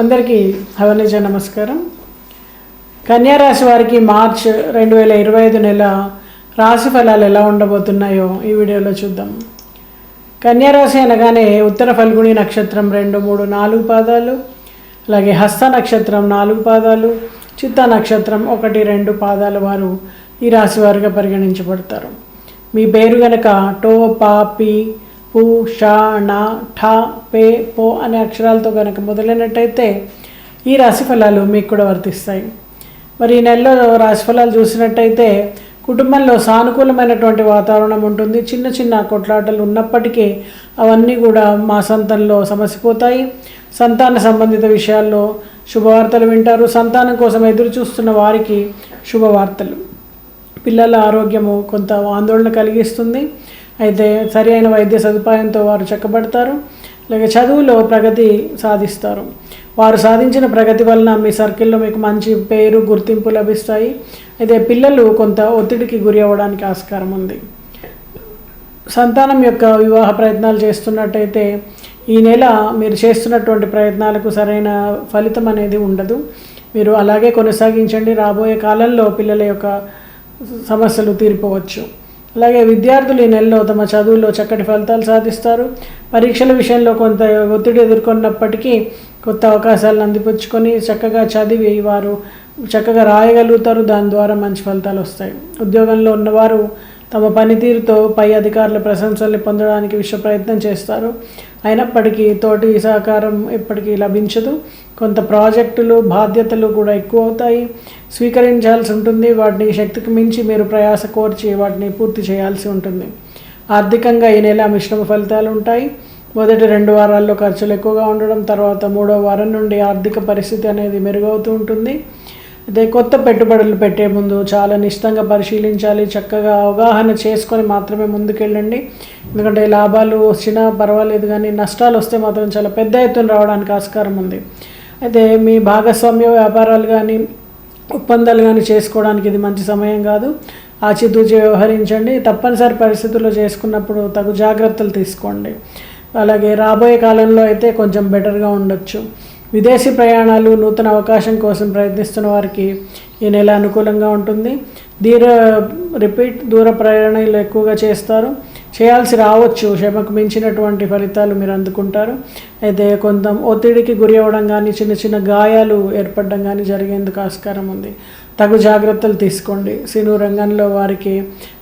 అందరికీ హవనిజ నమస్కారం. కన్యారాశి వారికి మార్చ్ రెండు వేల ఇరవై ఐదు నెల రాశి ఫలాలు ఎలా ఉండబోతున్నాయో ఈ వీడియోలో చూద్దాం. కన్యారాశి అనగానే ఉత్తర ఫల్గుణి నక్షత్రం రెండు మూడు నాలుగు పాదాలు అలాగే హస్త నక్షత్రం నాలుగు పాదాలు చిత్త నక్షత్రం ఒకటి రెండు పాదాల వారు ఈ రాశి వారుగా పరిగణించబడతారు. మీ పేరు గనక టో పా పి ఊ షా నా ఠ పే పో అనే అక్షరాలతో కనుక మొదలైనట్టయితే ఈ రాశి ఫలాలు మీకు కూడా వర్తిస్తాయి. మరి ఈ నెలలో రాశి ఫలాలు చూసినట్టయితే కుటుంబంలో సానుకూలమైనటువంటి వాతావరణం ఉంటుంది. చిన్న చిన్న కొట్లాటలు ఉన్నప్పటికీ అవన్నీ కూడా మా సంతంలో సమసిపోతాయి. సంతాన సంబంధిత విషయాల్లో శుభవార్తలు వింటారు. సంతానం కోసం ఎదురు చూస్తున్న వారికి శుభవార్తలు. పిల్లల ఆరోగ్యము కొంత ఆందోళన కలిగిస్తుంది. అయితే సరి అయిన వైద్య సదుపాయంతో వారు చెక్కబడతారు. అలాగే చదువులో ప్రగతి సాధిస్తారు. వారు సాధించిన ప్రగతి వలన మీ సర్కిల్లో మీకు మంచి పేరు గుర్తింపు లభిస్తాయి. అయితే పిల్లలు కొంత ఒత్తిడికి గురి అవ్వడానికి ఆస్కారం ఉంది. సంతానం యొక్క వివాహ ప్రయత్నాలు చేస్తున్నట్టయితే ఈ నెల మీరు చేస్తున్నటువంటి ప్రయత్నాలకు సరైన ఫలితం అనేది ఉండదు. మీరు అలాగే కొనసాగించండి. రాబోయే కాలంలో పిల్లల యొక్క సమస్యలు తీరిపోవచ్చు. అలాగే విద్యార్థులు ఈ నెలలో తమ చదువుల్లో చక్కటి ఫలితాలు సాధిస్తారు. పరీక్షల విషయంలో కొంత ఒత్తిడి ఎదుర్కొన్నప్పటికీ కొత్త అవకాశాలను అందిపుచ్చుకొని చక్కగా చదివి వారు చక్కగా రాయగలుగుతారు. దాని ద్వారా మంచి ఫలితాలు వస్తాయి. ఉద్యోగంలో ఉన్నవారు తమ పనితీరుతో పై అధికారుల ప్రశంసల్ని పొందడానికి విశ్వ ప్రయత్నం చేస్తారు. అయినప్పటికీ తోటి సహకారం ఎప్పటికీ లభించదు. కొంత ప్రాజెక్టులు బాధ్యతలు కూడా ఎక్కువ అవుతాయి స్వీకరించాల్సి ఉంటుంది. వాటిని శక్తికి మించి మీరు ప్రయాస కోర్చి వాటిని పూర్తి చేయాల్సి ఉంటుంది. ఆర్థికంగా ఈ నెల మిశ్రమ ఫలితాలు ఉంటాయి. మొదటి రెండు వారాల్లో ఖర్చులు ఎక్కువగా ఉండడం తర్వాత మూడో వారం నుండి ఆర్థిక పరిస్థితి అనేది మెరుగవుతూ ఉంటుంది. అదే కొత్త పెట్టుబడులు పెట్టే ముందు చాలా నిష్టంగా పరిశీలించాలి చక్కగా అవగాహన చేసుకొని మాత్రమే ముందుకెళ్ళండి. ఎందుకంటే లాభాలు వచ్చినా పర్వాలేదు కానీ నష్టాలు వస్తే మాత్రం చాలా పెద్ద ఎత్తున రావడానికి ఆస్కారం ఉంది. అయితే మీ భాగస్వామ్య వ్యాపారాలు కానీ ఒప్పందాలు కానీ చేసుకోవడానికి ఇది మంచి సమయం కాదు. ఆచితూచి వ్యవహరించండి. తప్పనిసరి పరిస్థితుల్లో చేసుకున్నప్పుడు తగు జాగ్రత్తలు తీసుకోండి. అలాగే రాబోయే కాలంలో అయితే కొంచెం బెటర్గా ఉండొచ్చు. విదేశీ ప్రయాణాలు నూతన అవకాశం కోసం ప్రయత్నిస్తున్న వారికి ఈ నెల అనుకూలంగా ఉంటుంది. దీర రిపీట్ దూర ప్రయాణాలు ఎక్కువగా చేస్తారు. చేయాల్సి రావచ్చు. క్షమకు మించినటువంటి ఫలితాలు మీరు అందుకుంటారు. అయితే కొంత ఒత్తిడికి గురి అవ్వడం కానీ చిన్న చిన్న గాయాలు ఏర్పడడం కానీ జరిగేందుకు ఆస్కారం ఉంది. తగు జాగ్రత్తలు తీసుకోండి. సిను రంగంలో వారికి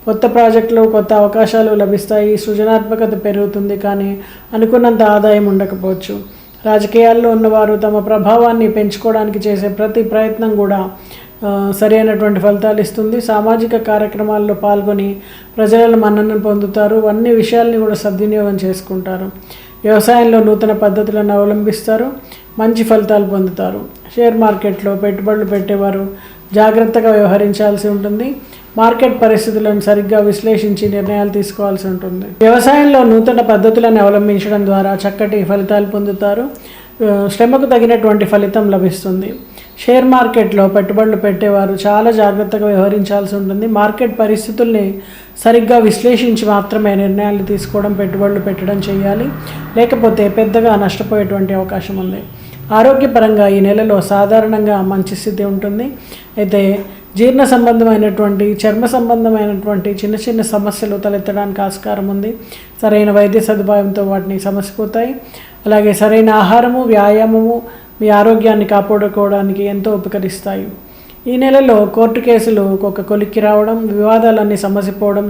కొత్త ప్రాజెక్టులు కొత్త అవకాశాలు లభిస్తాయి. సృజనాత్మకత పెరుగుతుంది కానీ అనుకున్నంత ఆదాయం ఉండకపోవచ్చు. రాజకీయాల్లో ఉన్నవారు తమ ప్రభావాన్ని పెంచుకోవడానికి చేసే ప్రతి ప్రయత్నం కూడా సరి సరైనటువంటి ఫలితాలు ఇస్తుంది. సామాజిక కార్యక్రమాల్లో పాల్గొని ప్రజల మన్ననను పొందుతారు. అన్ని విషయాల్ని కూడా సద్వినియోగం చేసుకుంటారు. వ్యవసాయంలో నూతన పద్ధతులను అవలంబిస్తారు. మంచి ఫలితాలు పొందుతారు. షేర్ మార్కెట్లో పెట్టుబడులు పెట్టేవారు జాగ్రత్తగా వ్యవహరించాల్సి ఉంటుంది. మార్కెట్ పరిస్థితులను సరిగ్గా విశ్లేషించి నిర్ణయాలు తీసుకోవాల్సి ఉంటుంది. వ్యవసాయంలో నూతన పద్ధతులను అవలంబించడం ద్వారా చక్కటి ఫలితాలు పొందుతారు. శ్రమకు తగినటువంటి ఫలితం లభిస్తుంది. షేర్ మార్కెట్లో పెట్టుబడులు పెట్టేవారు చాలా జాగ్రత్తగా వ్యవహరించాల్సి ఉంటుంది. మార్కెట్ పరిస్థితుల్ని సరిగ్గా విశ్లేషించి మాత్రమే నిర్ణయాలు తీసుకోవడం పెట్టుబడులు పెట్టడం చేయాలి. లేకపోతే పెద్దగా నష్టపోయేటువంటి అవకాశం ఉంది. ఆరోగ్యపరంగా ఈ నెలలో సాధారణంగా మంచి స్థితి ఉంటుంది. అయితే జీర్ణ సంబంధమైనటువంటి చర్మ సంబంధమైనటువంటి చిన్న చిన్న సమస్యలు తలెత్తడానికి ఆస్కారం ఉంది. సరైన వైద్య సదుపాయంతో వాటిని సమసిపోతాయి. అలాగే సరైన ఆహారము వ్యాయామము మీ ఆరోగ్యాన్ని కాపాడుకోవడానికి ఎంతో ఉపకరిస్తాయి. ఈ నెలలో కోర్టు కేసులు ఒక కొలిక్కి రావడం వివాదాలన్నీ సమసిపోవడం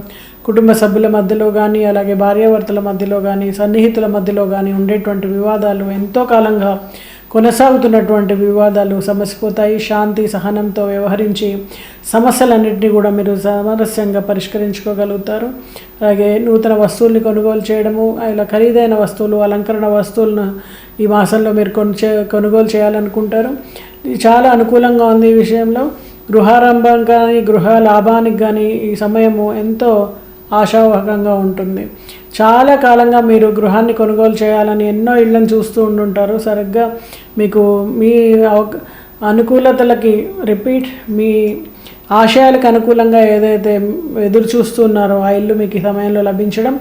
కుటుంబ సభ్యుల మధ్యలో కానీ అలాగే భార్యాభర్తల మధ్యలో కానీ సన్నిహితుల మధ్యలో కానీ ఉండేటువంటి వివాదాలు ఎంతో కాలంగా కొనసాగుతున్నటువంటి వివాదాలు సమసిపోతాయి శాంతి సహనంతో వ్యవహరించి సమస్యలన్నింటినీ కూడా మీరు సామరస్యంగా పరిష్కరించుకోగలుగుతారు. అలాగే నూతన వస్తువుల్ని కొనుగోలు చేయడము ఇలా ఖరీదైన వస్తువులు అలంకరణ వస్తువులను ఈ మాసంలో మీరు కొను చే కొనుగోలు చేయాలనుకుంటారు. ఇది చాలా అనుకూలంగా ఉంది ఈ విషయంలో. గృహారంభం కానీ గృహ లాభానికి కానీ ఈ సమయము ఎంతో ఆశావహకంగా ఉంటుంది. చాలా కాలంగా మీరు గృహాన్ని కొనుగోలు చేయాలని ఎన్నో ఇళ్ళని చూస్తూ ఉండుంటారు. సరిగ్గా మీకు మీ అనుకూలతలకి రిపీట్ మీ ఆశయాలకు అనుకూలంగా ఏదైతే ఎదురు చూస్తున్నారో ఆ ఇల్లు మీకు ఈ సమయంలో లభించడం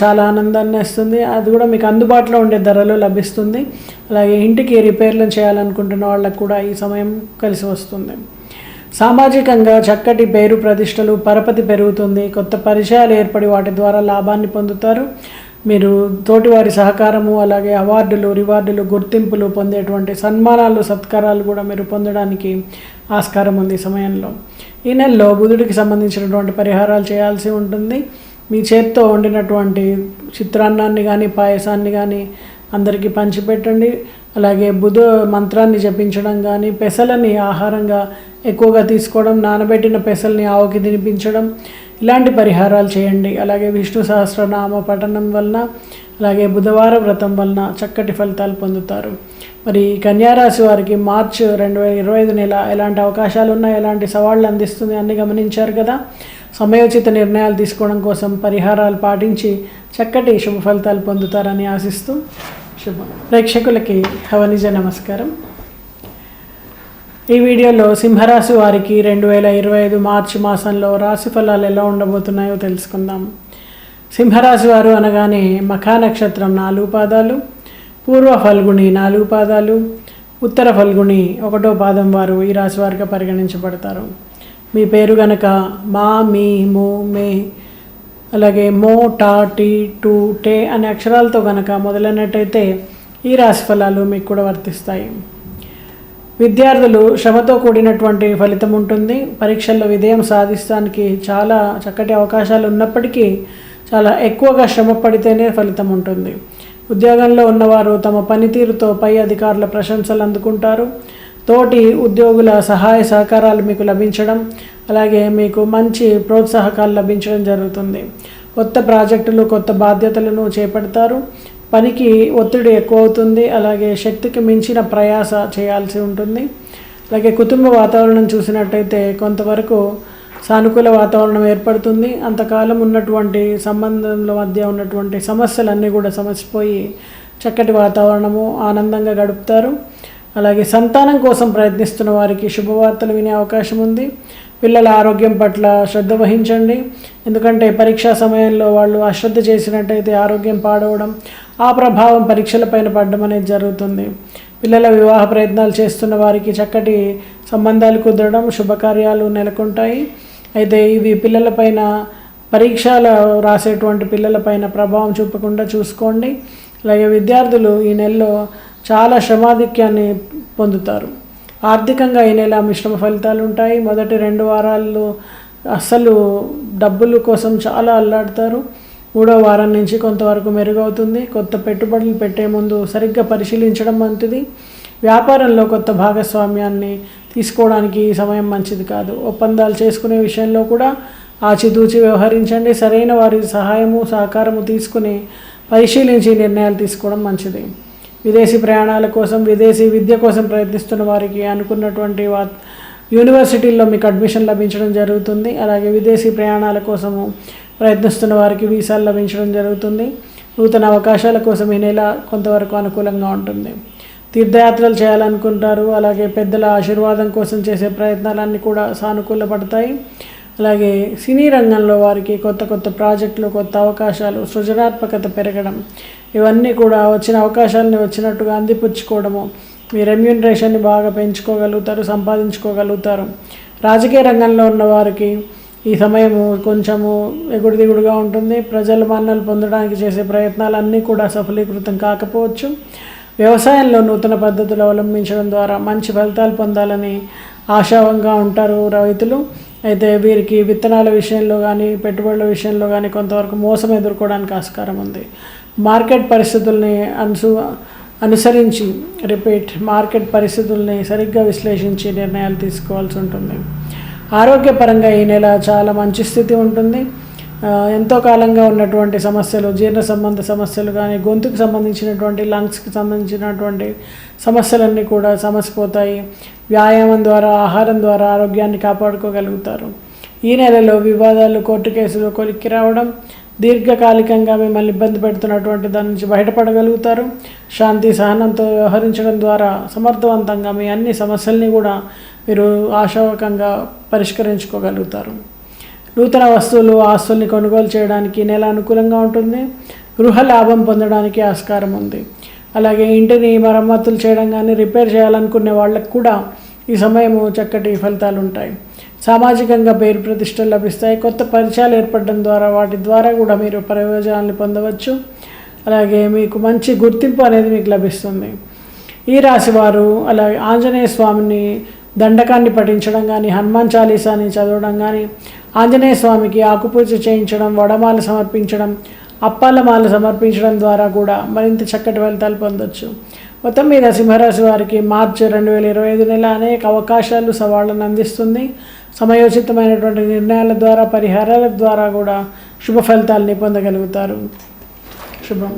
చాలా ఆనందాన్ని ఇస్తుంది. అది కూడా మీకు అందుబాటులో ఉండే ధరలో లభిస్తుంది. అలాగే ఇంటికి రిపేర్లు చేయాలనుకుంటున్న వాళ్ళకు కూడా ఈ సమయం కలిసి వస్తుంది. సామాజికంగా చక్కటి పేరు ప్రతిష్టలు పరపతి పెరుగుతుంది. కొత్త పరిచయాలు ఏర్పడి వాటి ద్వారా లాభాన్ని పొందుతారు. మీరు తోటివారి సహకారము అలాగే అవార్డులు రివార్డులు గుర్తింపులు పొందేటువంటి సన్మానాలు సత్కారాలు కూడా మీరు పొందడానికి ఆస్కారం ఉంది ఈ సమయంలో. ఈ నెలలో బుధుడికి సంబంధించినటువంటి పరిహారాలు చేయాల్సి ఉంటుంది. మీ చేత్తో వండినటువంటి చిత్రాన్నాన్ని కానీ పాయసాన్ని కానీ అందరికీ పంచిపెట్టండి. అలాగే బుధ మంత్రాన్ని జపించడం కానీ పెసలని ఆహారంగా ఎక్కువగా తీసుకోవడం నానబెట్టిన పెసల్ని ఆవుకి తినిపించడం ఇలాంటి పరిహారాలు చేయండి. అలాగే విష్ణు సహస్రనామ పఠనం వలన అలాగే బుధవార వ్రతం వలన చక్కటి ఫలితాలు పొందుతారు. మరి కన్యారాశి వారికి మార్చ్ రెండు వేల ఇరవై ఐదు నెల ఎలాంటి అవకాశాలు ఉన్నాయి? ఎలాంటి సవాళ్ళు అందిస్తుంది? అన్ని గమనించారు కదా? సమయోచిత నిర్ణయాలు తీసుకోవడం కోసం పరిహారాలు పాటించి చక్కటి శుభ ఫలితాలు పొందుతారని ఆశిస్తూ శుభం ప్రేక్షకులకి హవనిజ నమస్కారం. ఈ వీడియోలో సింహరాశి వారికి రెండు వేల ఇరవై ఐదు మార్చి మాసంలో రాశి ఫలాలు ఎలా ఉండబోతున్నాయో తెలుసుకుందాం. సింహరాశి వారు అనగానే మఖా నక్షత్రం నాలుగు పాదాలు పూర్వ ఫల్గుణి నాలుగు పాదాలు ఉత్తర ఫల్గుణి ఒకటో పాదం వారు ఈ రాశి వారిగా పరిగణించబడతారు. మీ పేరు గనక మా మీ మూ మే అలాగే మో టా టీ టూ టే అనే అక్షరాలతో గనక మొదలైనట్టయితే ఈ రాశి ఫలాలు మీకు కూడా వర్తిస్తాయి. విద్యార్థులు శ్రమతో కూడినటువంటి ఫలితం ఉంటుంది. పరీక్షల్లో విజయం సాధిస్తానికి చాలా చక్కటి అవకాశాలు ఉన్నప్పటికీ చాలా ఎక్కువగా శ్రమ పడితేనే ఫలితం ఉంటుంది. ఉద్యోగంలో ఉన్నవారు తమ పనితీరుతో పై అధికారుల ప్రశంసలు అందుకుంటారు. తోటి ఉద్యోగుల సహాయ సహకారాలు మీకు లభించడం అలాగే మీకు మంచి ప్రోత్సాహకాలు లభించడం జరుగుతుంది. కొత్త ప్రాజెక్టులు కొత్త బాధ్యతలను చేపడతారు. పనికి ఒత్తిడి ఎక్కువ అవుతుంది అలాగే శక్తికి మించిన ప్రయాస చేయాల్సి ఉంటుంది. అలాగే కుటుంబ వాతావరణం చూసినట్టయితే కొంతవరకు సానుకూల వాతావరణం ఏర్పడుతుంది. అంతకాలం ఉన్నటువంటి సంబంధంల మధ్య ఉన్నటువంటి సమస్యలన్నీ కూడా సమసిపోయి చక్కటి వాతావరణము ఆనందంగా గడుపుతారు. అలాగే సంతానం కోసం ప్రయత్నిస్తున్న వారికి శుభవార్తలు వినే అవకాశం ఉంది. పిల్లల ఆరోగ్యం పట్ల శ్రద్ధ వహించండి. ఎందుకంటే పరీక్షా సమయంలో వాళ్ళు అశ్రద్ధ చేసినట్టయితే ఆరోగ్యం పాడవడం ఆ ప్రభావం పరీక్షలపైన పడడం అనేది జరుగుతుంది. పిల్లల వివాహ ప్రయత్నాలు చేస్తున్న వారికి చక్కటి సంబంధాలు కుదరడం శుభకార్యాలు నెలకొంటాయి. అయితే ఇవి పిల్లలపైన పరీక్షలు రాసేటువంటి పిల్లలపైన ప్రభావం చూపకుండా చూసుకోండి. అలాగే విద్యార్థులు ఈ నెలలో చాలా శ్రమాధిక్యాన్ని పొందుతారు. ఆర్థికంగా ఈ నెల మిశ్రమ ఫలితాలు ఉంటాయి. మొదటి రెండు వారాల్లో అస్సలు డబ్బుల కోసం చాలా అల్లాడతారు. మూడో వారం నుంచి కొంతవరకు మెరుగవుతుంది. కొత్త పెట్టుబడులు పెట్టే ముందు సరిగ్గా పరిశీలించడం మంచిది. వ్యాపారంలో కొత్త భాగస్వామ్యాన్ని తీసుకోవడానికి ఈ సమయం మంచిది కాదు. ఒప్పందాలు చేసుకునే విషయంలో కూడా ఆచితూచి వ్యవహరించండి. సరైన వారి సహాయము సహకారము తీసుకుని పరిశీలించి నిర్ణయాలు తీసుకోవడం మంచిది. విదేశీ ప్రయాణాల కోసం విదేశీ విద్య కోసం ప్రయత్నిస్తున్న వారికి అనుకున్నటువంటి వా యూనివర్సిటీల్లో మీకు అడ్మిషన్ లభించడం జరుగుతుంది. అలాగే విదేశీ ప్రయాణాల కోసము ప్రయత్నిస్తున్న వారికి వీసాలు లభించడం జరుగుతుంది. నూతన అవకాశాల కోసం ఈ నెల కొంతవరకు అనుకూలంగా ఉంటుంది. తీర్థయాత్రలు చేయాలనుకుంటారు. అలాగే పెద్దల ఆశీర్వాదం కోసం చేసే ప్రయత్నాలన్నీ కూడా సానుకూలపడతాయి. అలాగే సినీ రంగంలో వారికి కొత్త కొత్త ప్రాజెక్టులు కొత్త అవకాశాలు సృజనాత్మకత పెరగడం ఇవన్నీ కూడా వచ్చిన అవకాశాలని వచ్చినట్టుగా అందిపుచ్చుకోవడము. మీ రెమ్యూనరేషన్ని బాగా పెంచుకోగలుగుతారు సంపాదించుకోగలుగుతారు. రాజకీయ రంగంలో ఉన్న వారికి ఈ సమయము కొంచెము ఎగుడు దిగుడుగా ఉంటుంది. ప్రజల మన్నలు పొందడానికి చేసే ప్రయత్నాలన్నీ కూడా సఫలీకృతం కాకపోవచ్చు. వ్యవసాయంలో నూతన పద్ధతులు అవలంబించడం ద్వారా మంచి ఫలితాలు పొందాలని ఆశావంగా ఉంటారు రైతులు. అయితే వీరికి విత్తనాల విషయంలో కానీ పెట్టుబడుల విషయంలో కానీ కొంతవరకు మోసం ఎదుర్కోవడానికి ఆస్కారం ఉంది. మార్కెట్ పరిస్థితుల్ని అనుసు అనుసరించి రిపీట్ మార్కెట్ పరిస్థితుల్ని సరిగ్గా విశ్లేషించి నిర్ణయాలు తీసుకోవాల్సి ఉంటుంది. ఆరోగ్యపరంగా ఈ నెల చాలా మంచి స్థితి ఉంటుంది. ఎంతో కాలంగా ఉన్నటువంటి సమస్యలు జీర్ణ సంబంధ సమస్యలు కానీ గొంతుకు సంబంధించినటువంటి లంగ్స్కి సంబంధించినటువంటి సమస్యలన్నీ కూడా సమసిపోతాయి. వ్యాయామం ద్వారా ఆహారం ద్వారా ఆరోగ్యాన్ని కాపాడుకోగలుగుతారు. ఈ నెలలో వివాదాలు కోర్టు కేసులు కొలిక్కి రావడం దీర్ఘకాలికంగా మిమ్మల్ని ఇబ్బంది పెడుతున్నటువంటి దాని నుంచి బయటపడగలుగుతారు. శాంతి సహనంతో వ్యవహరించడం ద్వారా సమర్థవంతంగా మీ అన్ని సమస్యల్ని కూడా మీరు ఆశావకంగా పరిష్కరించుకోగలుగుతారు. నూతన వస్తువులు ఆస్తుల్ని కొనుగోలు చేయడానికి నెల అనుకూలంగా ఉంటుంది. గృహ లాభం పొందడానికి ఆస్కారం ఉంది. అలాగే ఇంటిని మరమ్మతులు చేయడం కానీ రిపేర్ చేయాలనుకునే వాళ్ళకు కూడా ఈ సమయము చక్కటి ఫలితాలు ఉంటాయి. సామాజికంగా పేరు ప్రతిష్టలు లభిస్తాయి. కొత్త పరిచయాలు ఏర్పడడం ద్వారా వాటి ద్వారా కూడా మీరు ప్రయోజనాన్ని పొందవచ్చు. అలాగే మీకు మంచి గుర్తింపు అనేది మీకు లభిస్తుంది. ఈ రాశి వారు అలాగే ఆంజనేయ స్వామిని దండకాన్ని పఠించడం కానీ హనుమాన్ చాలీసాని చదవడం కానీ ఆంజనేయ స్వామికి ఆకుపూజ చేయించడం వడమాల సమర్పించడం అప్పాల సమర్పించడం ద్వారా కూడా మరింత చక్కటి ఫలితాలు పొందొచ్చు. మొత్తం మీద సింహరాశి వారికి మార్చి రెండు వేల ఇరవై ఐదు నెల అనేక అవకాశాలు సవాళ్ళను అందిస్తుంది. సమయోచితమైనటువంటి నిర్ణయాల ద్వారా పరిహారాల ద్వారా కూడా శుభ ఫలితాలని పొందగలుగుతారు. శుభం.